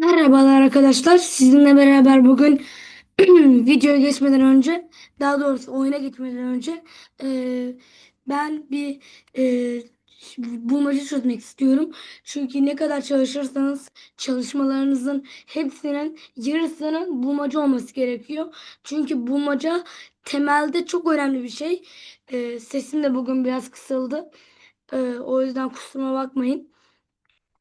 Merhabalar arkadaşlar. Sizinle beraber bugün videoya geçmeden önce, daha doğrusu oyuna geçmeden önce eee, ben bir eee bulmaca çözmek istiyorum. Çünkü ne kadar çalışırsanız çalışmalarınızın hepsinin yarısının bulmaca olması gerekiyor. Çünkü bulmaca temelde çok önemli bir şey. Eee, sesim de bugün biraz kısıldı. Eee, o yüzden kusuruma bakmayın.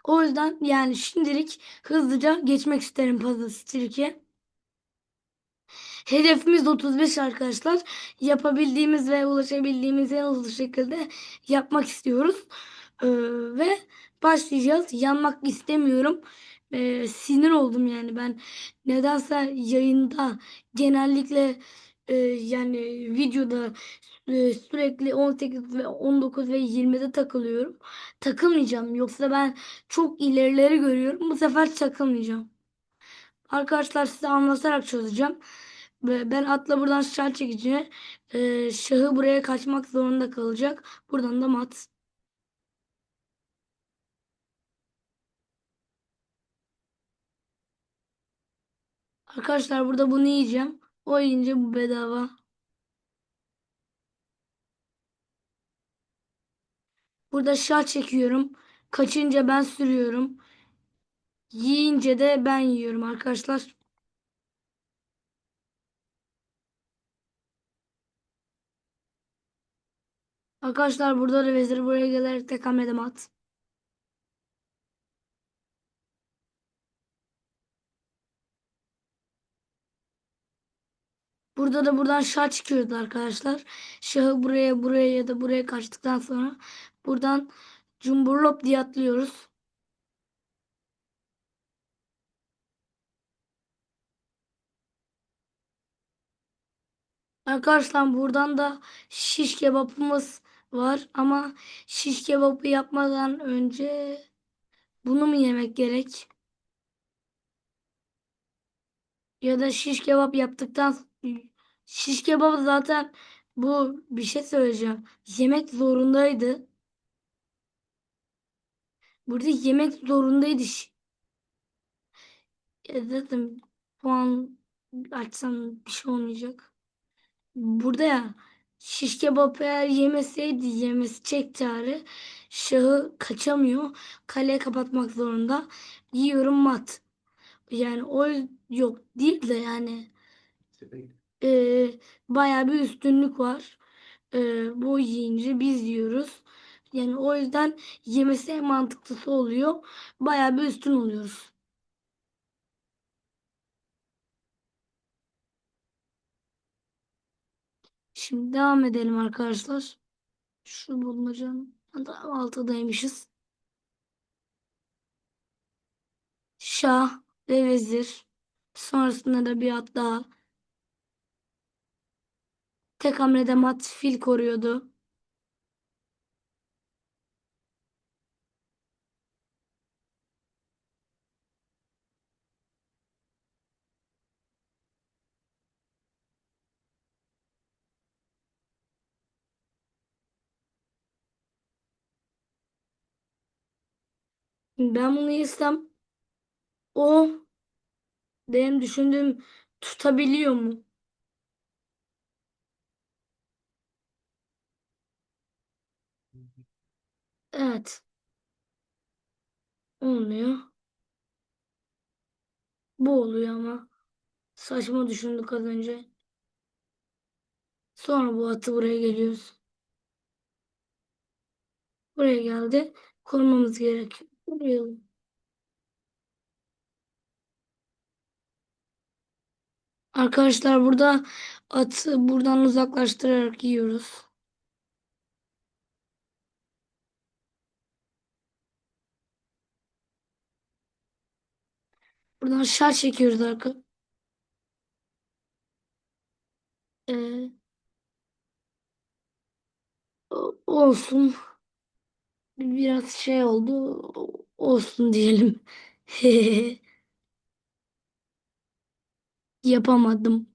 O yüzden yani şimdilik hızlıca geçmek isterim Puzzle Streak'e. Hedefimiz 35 arkadaşlar. Yapabildiğimiz ve ulaşabildiğimiz en hızlı şekilde yapmak istiyoruz. Ee, ve başlayacağız. Yanmak istemiyorum. Ee, sinir oldum yani ben. Nedense yayında genellikle e, yani videoda e, sürekli 18 ve 19 ve 20'de takılıyorum. Takılmayacağım. Yoksa ben çok ilerileri görüyorum. Bu sefer takılmayacağım. Arkadaşlar size anlatarak çözeceğim. Ben atla buradan şah çekici. Ee, şahı buraya kaçmak zorunda kalacak. Buradan da mat. Arkadaşlar burada bunu yiyeceğim. O yiyince bu bedava. Burada şah çekiyorum. Kaçınca ben sürüyorum. Yiyince de ben yiyorum arkadaşlar. Arkadaşlar burada da vezir buraya gelerek tek hamlede mat. Burada da buradan şah çıkıyordu arkadaşlar. Şahı buraya buraya ya da buraya kaçtıktan sonra buradan cumburlop diye atlıyoruz. Arkadaşlar buradan da şiş kebabımız var ama şiş kebabı yapmadan önce bunu mu yemek gerek? Ya da şiş kebap yaptıktan şiş kebabı zaten bu bir şey söyleyeceğim. Yemek zorundaydı. Burada yemek zorundaydı. Ya dedim puan açsam bir şey olmayacak. Burada ya şiş kebap eğer yemeseydi yemesi çek çare şahı kaçamıyor. Kaleye kapatmak zorunda. Yiyorum mat. Yani o yok değil de yani e, bayağı bir üstünlük var. E, bu yiyince biz yiyoruz. Yani o yüzden yemesi en mantıklısı oluyor. Bayağı bir üstün oluyoruz. Şimdi devam edelim arkadaşlar. Şu bulmacanın altıdaymışız. Şah ve vezir. Sonrasında da bir at daha. Tek hamlede mat fil koruyordu. Ben bunu yesem o benim düşündüğüm tutabiliyor mu? Evet. Olmuyor. Bu oluyor ama. Saçma düşündük az önce. Sonra bu atı buraya geliyoruz. Buraya geldi. Korumamız gerekiyor. Koruyalım. Arkadaşlar burada atı buradan uzaklaştırarak yiyoruz. Buradan şar çekiyoruz arka. Ee, olsun. Biraz şey oldu. Olsun diyelim. Yapamadım.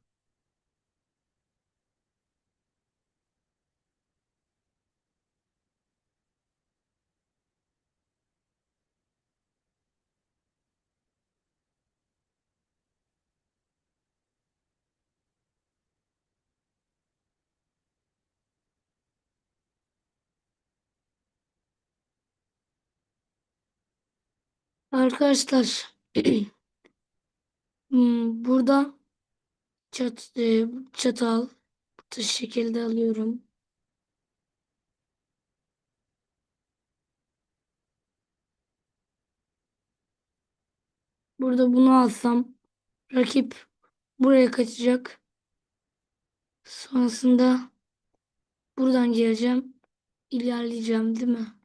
Arkadaşlar hmm, burada çat, e, çatal bu şekilde alıyorum. Burada bunu alsam rakip buraya kaçacak. Sonrasında buradan geleceğim. İlerleyeceğim değil mi?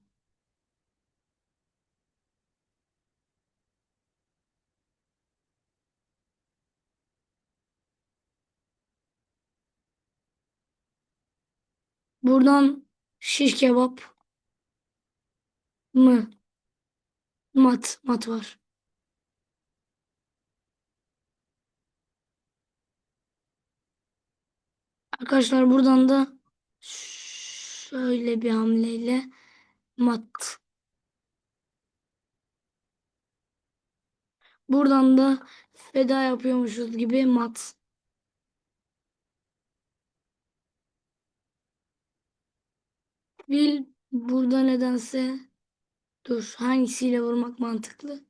Buradan şiş kebap mı? Mat, mat var. Arkadaşlar buradan da şöyle bir hamleyle mat. Buradan da feda yapıyormuşuz gibi mat. Bil burada nedense dur hangisiyle vurmak mantıklı?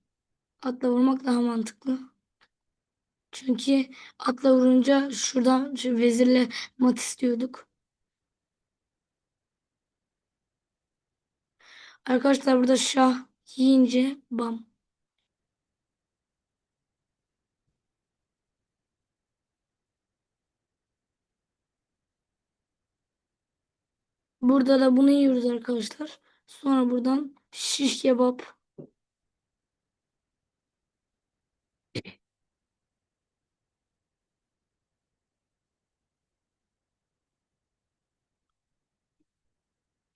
Atla vurmak daha mantıklı. Çünkü atla vurunca şuradan şu vezirle mat istiyorduk. Arkadaşlar burada şah yiyince bam. Burada da bunu yiyoruz arkadaşlar. Sonra buradan şiş kebap.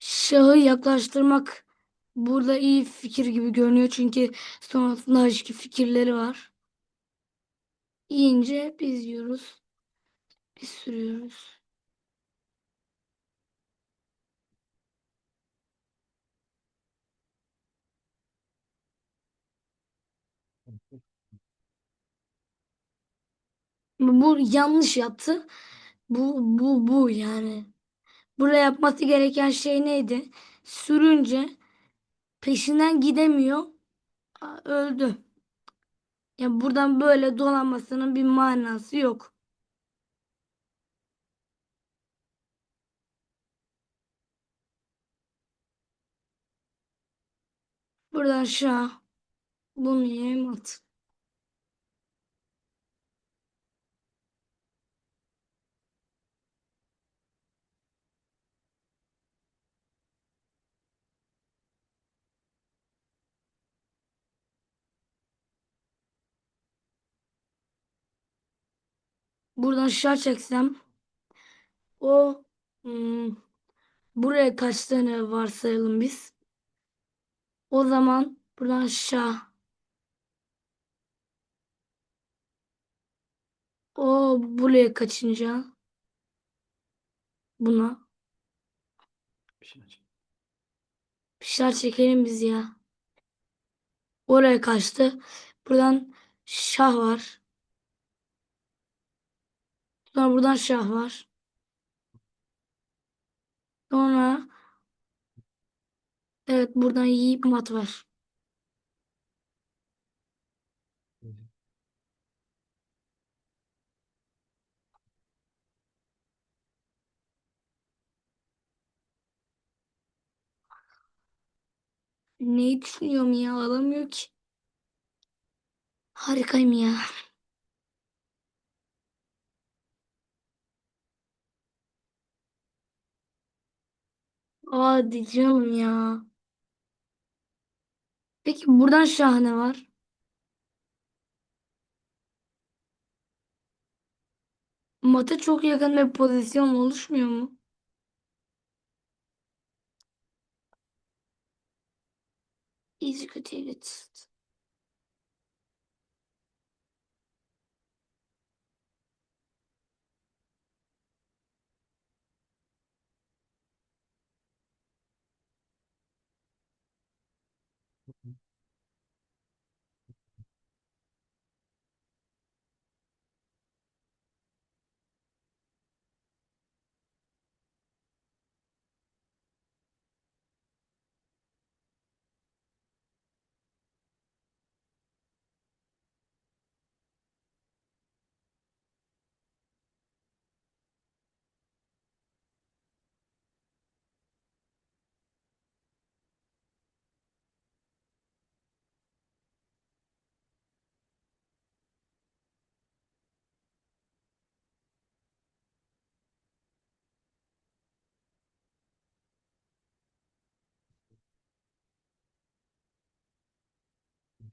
Şahı yaklaştırmak burada iyi fikir gibi görünüyor. Çünkü sonrasında başka fikirleri var. Yiyince biz yiyoruz. Biz sürüyoruz. Bu yanlış yaptı. Bu bu bu yani. Burada yapması gereken şey neydi? Sürünce peşinden gidemiyor. Öldü. Ya buradan böyle dolanmasının bir manası yok. Buradan şah. Yiyeyim at. Buradan şah çeksem o hmm, buraya kaç tane varsayalım biz. O zaman buradan şah. O buraya kaçınca buna bir şeyler çekelim biz ya. Oraya kaçtı. Buradan şah var. Sonra buradan şah var. Sonra evet buradan yiyip mat var. Neyi düşünüyorum ya alamıyor ki. Harikayım ya. Hadi canım ya. Peki buradan şah ne var? Mata çok yakın bir pozisyon oluşmuyor mu? executed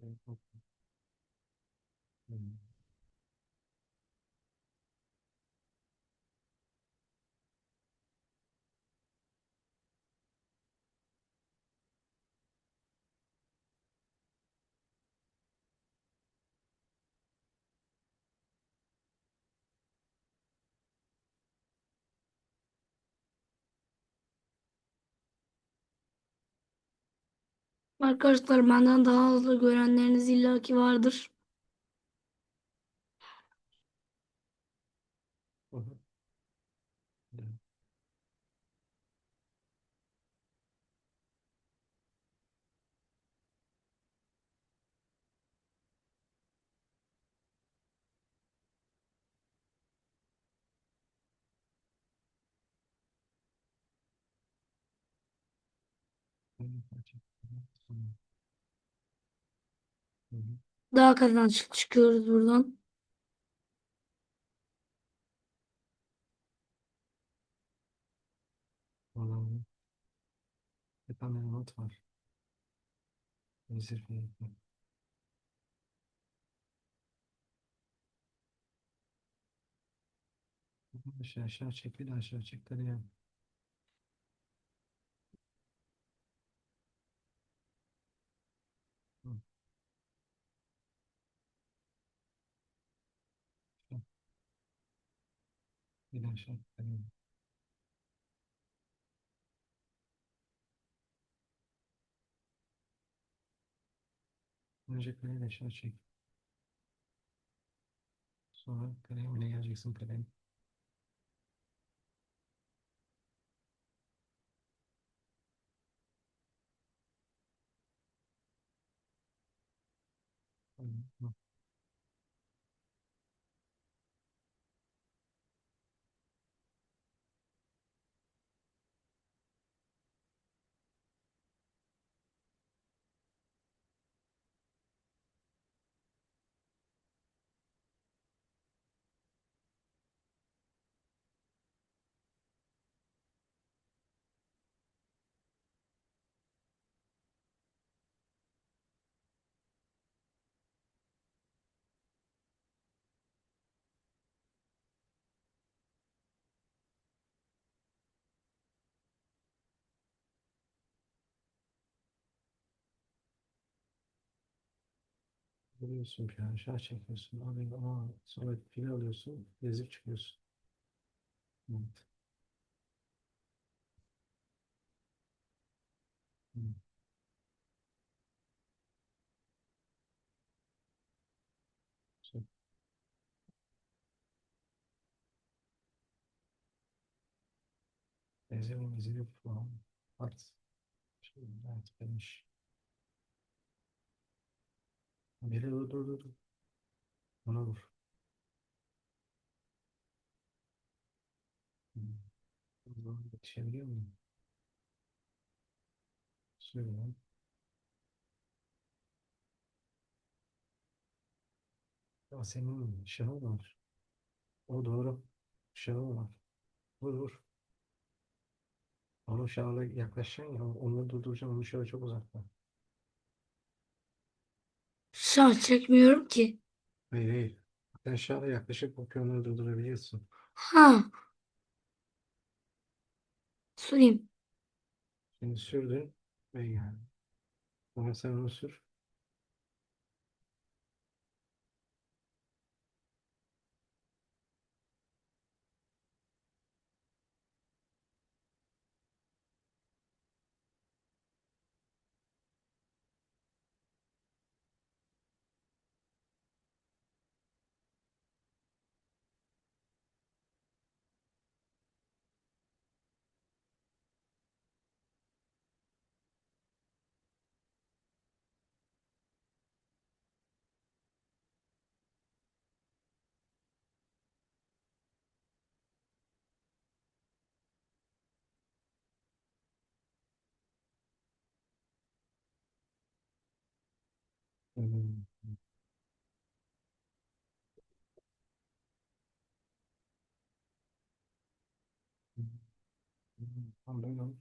mình Arkadaşlar benden daha hızlı görenleriniz illaki vardır. Hı hı. Evet. Hı hı. Daha kazançlı çıkıyoruz buradan. Bir tane not var. Vezir fiyatı. Aşağı aşağı çek bir de aşağı çek de yani. Hı. Bir de aşağı çek de yani. Önce kaleyi de aşağı çek. Sonra Vuruyorsun bir aşağı çekiyorsun. Oraya, aa, sonra fili alıyorsun. Gezip çıkıyorsun. Evet. Hı. Vezir mi vezir falan. At. Şey, evet finish. Biri dur dur dur. Ona vur. Zaman yetişebiliyor muyum? Söyle. Ya senin şahı var. O doğru. Şahı var. Vur vur. Onun şahına yaklaşacaksın ya. Onu durduracaksın. Onun şahı çok uzakta. Şah çekmiyorum ki. Hayır hayır. Sen şahla yaklaşıp o piyonları durdurabiliyorsun. Ha. Süreyim. Şimdi sürdün ve yani. Ama sen onu sür. Hmm. Tamam böyle olur.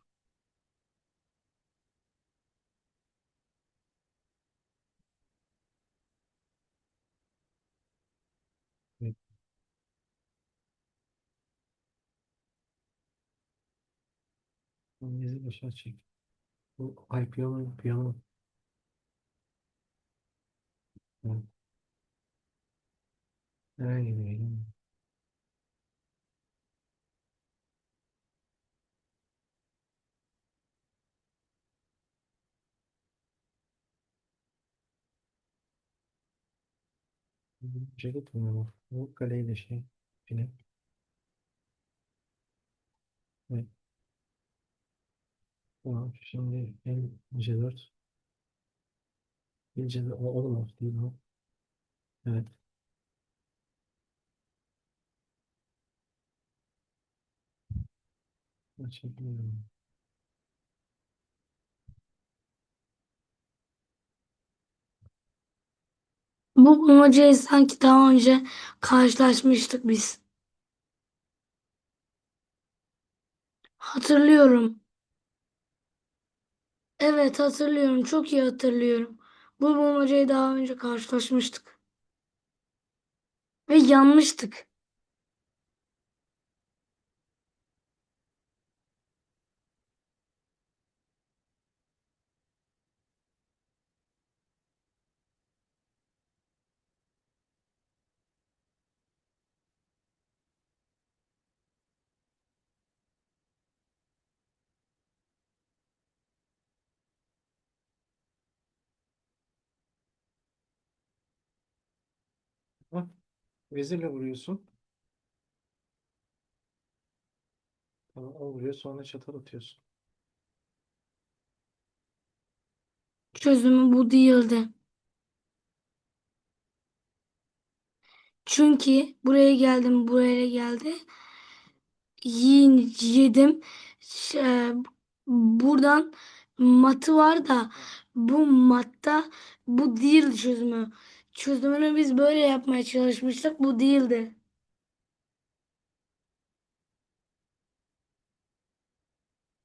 Evet. Tamam, Bizi başa çek. Bu ay piyano piyano. Gidiyor? Ceket mi bu? Bu kaleyle şey. Film. Evet. Tamam. Şimdi el C4. El C4. O olmaz değil mi? Evet. Açabiliyorum. Bu bulmacayı sanki daha önce karşılaşmıştık biz. Hatırlıyorum. Evet hatırlıyorum. Çok iyi hatırlıyorum. Bu bulmacayı daha önce karşılaşmıştık. Ve yanmıştık. Bak. Vezirle vuruyorsun. Tamam, o vuruyor. Sonra çatal atıyorsun. Çözümü bu değildi. Çünkü buraya geldim, buraya geldi. Yiyin, yedim. Ş- buradan matı var da bu matta bu değil çözümü. Çözümünü biz böyle yapmaya çalışmıştık. Bu değildi.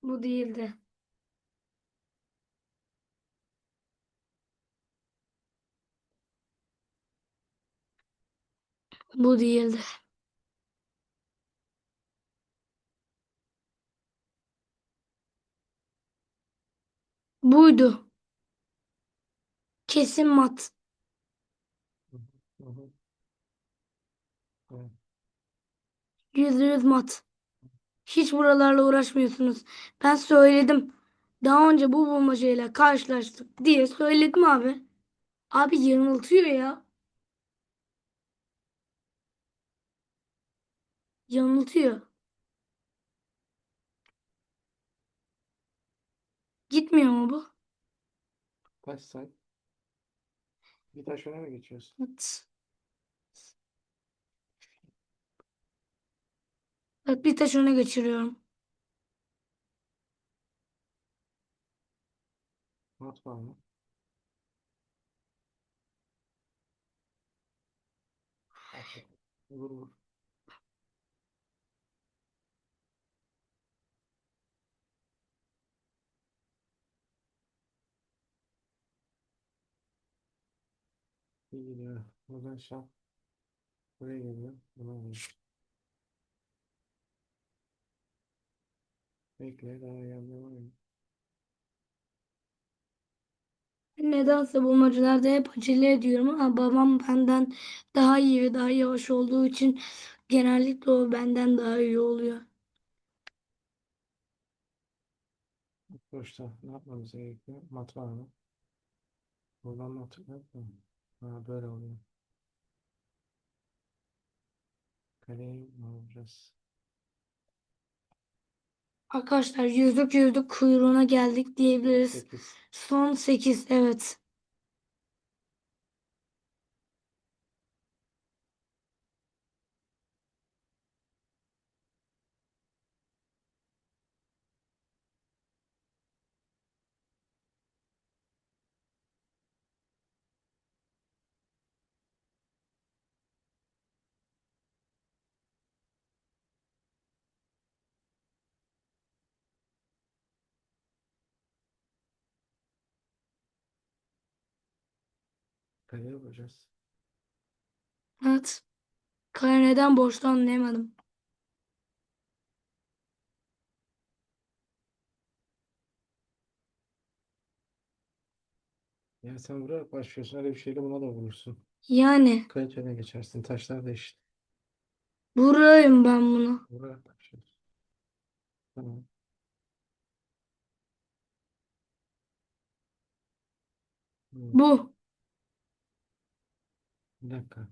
Bu değildi. Bu değildi. Buydu. Kesin mat. Hı. Evet. Yüzde yüz mat. Hiç buralarla uğraşmıyorsunuz. Ben söyledim. Daha önce bu bulmacayla karşılaştık diye söyledim abi. Abi yanıltıyor ya. Yanıltıyor. Gitmiyor mu bu? Kaç say? Bir taş öne mi geçiyorsun? Evet. Evet bir taş öne geçiriyorum. Mat var mı? Vur vur. İyi gidiyor. Buradan şah. Buraya geliyor. Buna geliyor. Bekle daha yanına var. Nedense bulmacalarda hep acele ediyorum ama babam benden daha iyi ve daha yavaş olduğu için genellikle o benden daha iyi oluyor. Boşta ne yapmamız gerekiyor? Mat var mı? Buradan mat yok mu? Ha böyle oluyor. Kaleyi ne yapacağız? Arkadaşlar yüzdük yüzdük kuyruğuna geldik diyebiliriz. 8. Son 8 evet. Kaleye vuracağız. Evet. Kale neden boşta anlayamadım. Ya sen vurarak başlıyorsun. Öyle bir şeyle buna da vurursun. Yani Kayıt öne geçersin. Taşlar da eşit. vuruyorum ben bunu. Vurarak başlıyorsun. Tamam. Hmm, Bu. Bir dakika.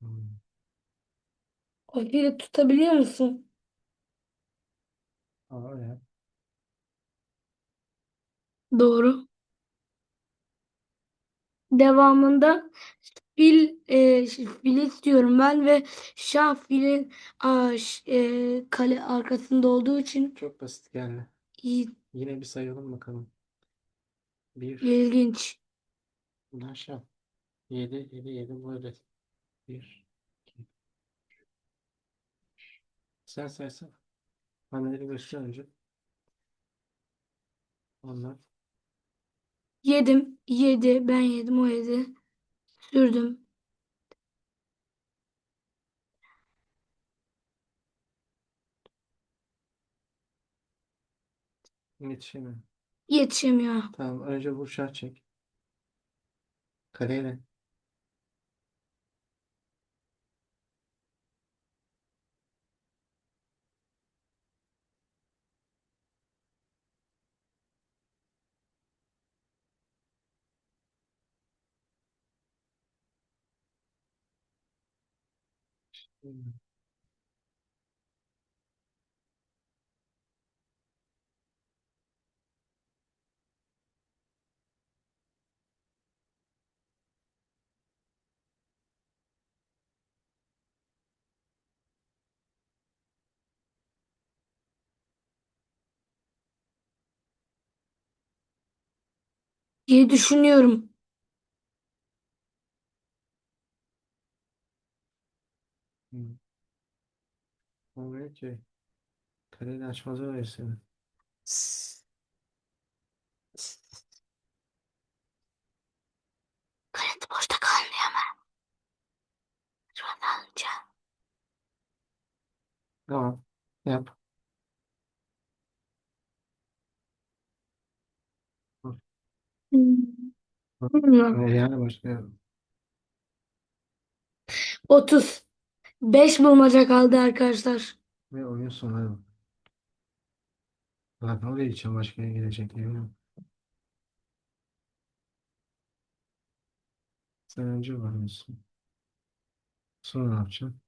Hmm. Kopyayı tutabiliyor musun? Aa. Doğru. Devamında fil, e, fil istiyorum ben ve şah filin aa, ş- e, kale arkasında olduğu için Çok basit geldi. iyi, Yine bir sayalım bakalım. Bir. ilginç. Bundan aşağı. Yedi, yedi, yedi böyle. Bir. iki. Sen saysan. Hamleleri göster önce. Onlar. Yedim, yedi, ben yedim, o yedi. Sürdüm. Yetişemiyor. Yetişemiyor. Tamam. Önce vur şah çek. Kaleyle. Diye düşünüyorum. Hmm. Olmuyor ki. Kaleyle açmaz öyle seni. Kalite boşta kalmıyor ama. Şu an alınca. Tamam. Yap. Hmm. Bilmiyorum. Ee, Yani başka. 30. 5 bulmaca kaldı arkadaşlar. Ve oyun sonu. Zaten oraya için başka yere gelecek diye bilmiyorum. Sen önce varmışsın. Sonra ne yapacaksın?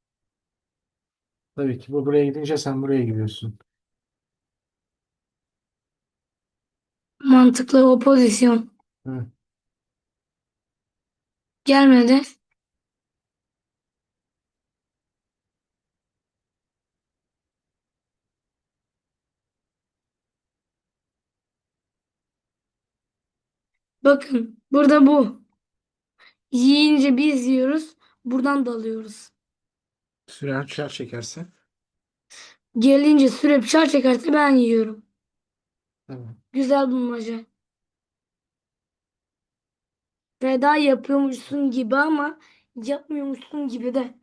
Tabii ki bu buraya gidince sen buraya gidiyorsun. Mantıklı o pozisyon. Hı. Gelmedi. Bakın burada bu. Yiyince biz yiyoruz. Buradan da alıyoruz. Süren çar çekerse. Gelince süre bıçak çekerse ben yiyorum. Tamam. Güzel bulmaca. Veda yapıyormuşsun gibi ama yapmıyormuşsun gibi de.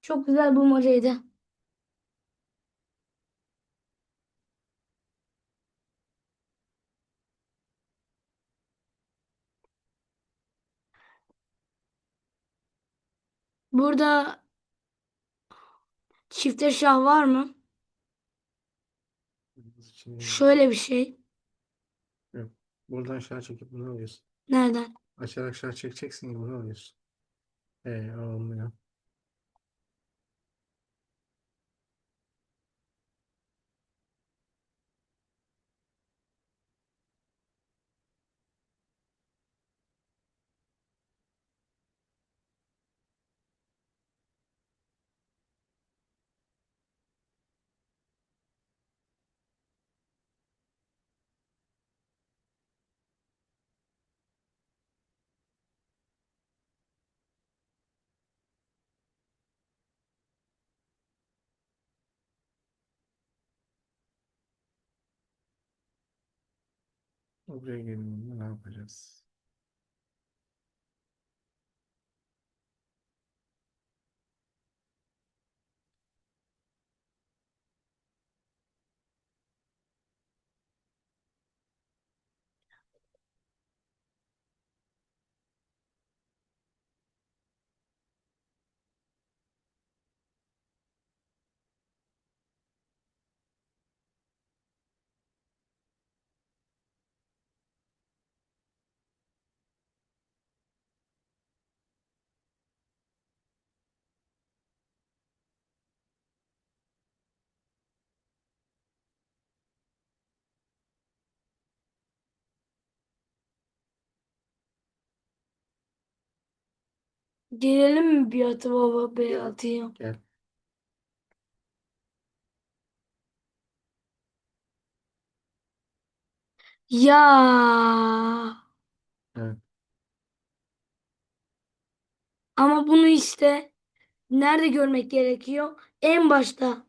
Çok güzel bulmacaydı. Burada çifte şah var mı? Şöyle bir şey. Yok. Buradan şar çekip bunu alıyorsun. Nereden? Açarak şar çekeceksin bunu alıyorsun. Ee, olmuyor. Buraya gelince ne yapacağız? Gelelim mi bir atı baba bir atıya? Gel. Ya Evet. ama bunu işte nerede görmek gerekiyor? En başta.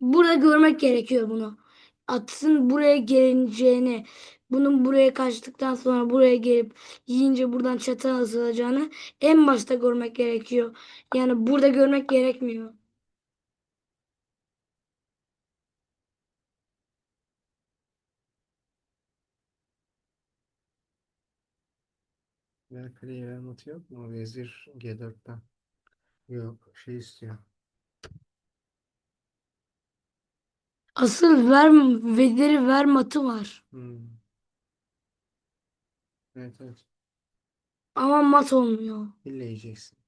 Burada görmek gerekiyor bunu. Atın buraya geleceğini, bunun buraya kaçtıktan sonra buraya gelip yiyince buradan çatıya asılacağını en başta görmek gerekiyor. Yani burada görmek gerekmiyor. Ver kaleyi ver yok mu? Vezir G4'ten. Yok. Şey istiyor. Asıl ver veziri ver matı var. Hmm. Evet evet. Ama mat olmuyor. İlle yiyeceksin.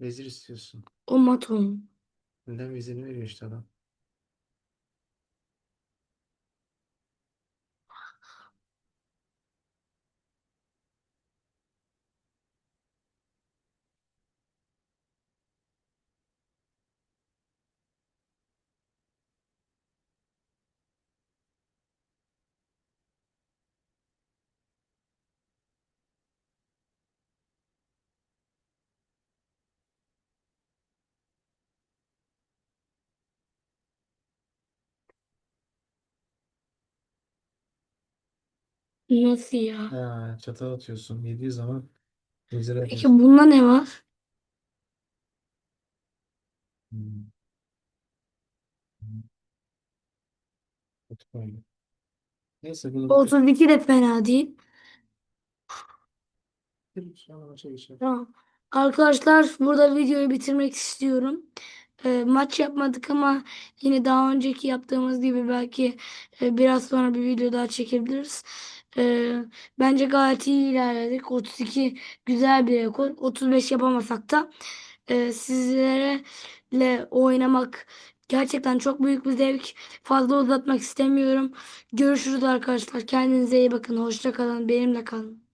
Vezir istiyorsun. O mat olmuyor. Neden vezirini veriyor işte adam. Nasıl ya? Ha, çatal atıyorsun. Yediği zaman vezir Peki atıyorsun. bunda ne var? Hmm. Kötü oyun. Neyse bunu bakın. 32 de fena değil. Sonra maça geçelim. Tamam. Arkadaşlar burada videoyu bitirmek istiyorum. Ee, maç yapmadık ama yine daha önceki yaptığımız gibi belki e, biraz sonra bir video daha çekebiliriz. Ee, bence gayet iyi ilerledik. 32 güzel bir rekor. 35 yapamasak da e, sizlerle oynamak gerçekten çok büyük bir zevk. Fazla uzatmak istemiyorum. Görüşürüz arkadaşlar. Kendinize iyi bakın. Hoşça kalın. Benimle kalın.